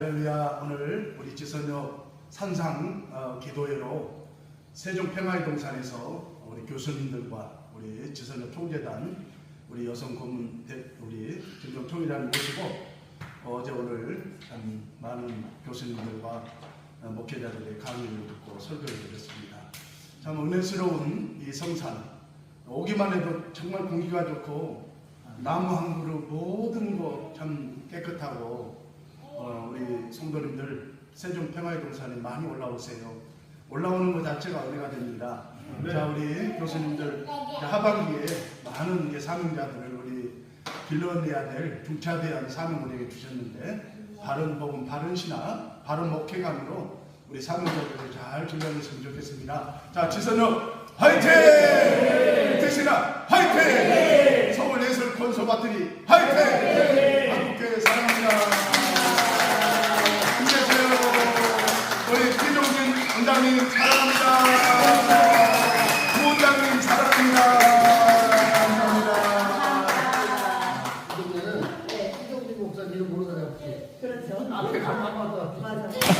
할렐루야 오늘 우리 지선역 산상 어, 기도회로 세종평화동산에서 우리 교수님들과 우리 지선역 총재단 우리 여성 고문 대, 우리 김종 총회장을 모시고 어제 오늘 참 많은 교수님들과 어, 목회자들의 강의를 듣고 설교를 드렸습니다. 참 은혜스러운 이 성산 오기만 해도 정말 공기가 좋고 나무 한 그루 모든 거참 깨끗하고 어, 우리 성도님들 세종 평화의 동산에 많이 올라오세요. 올라오는 것 자체가 은혜가 됩니다. 자 우리 교수님들 이제 하반기에 많은 사명자들을 우리 길러내야 될 중차대한 사명 운행해 주셨는데 바른 복음, 바른 신학, 바른 목회감으로 우리 사명자들을 잘 길러냈으면 좋겠습니다. 자 지선혁 화이팅! 대신아 화이팅! 서울 예술 콘서바터리 화이팅! 한국교회 사랑합니다. 힘내세요. 우리 김종진 원장님 사랑합니다. 부원장님 사랑합니다. 감사합니다. 이제는 이종진 목사님을 모르는 사람이 그렇죠. 앞에 가만 봐도 맞아.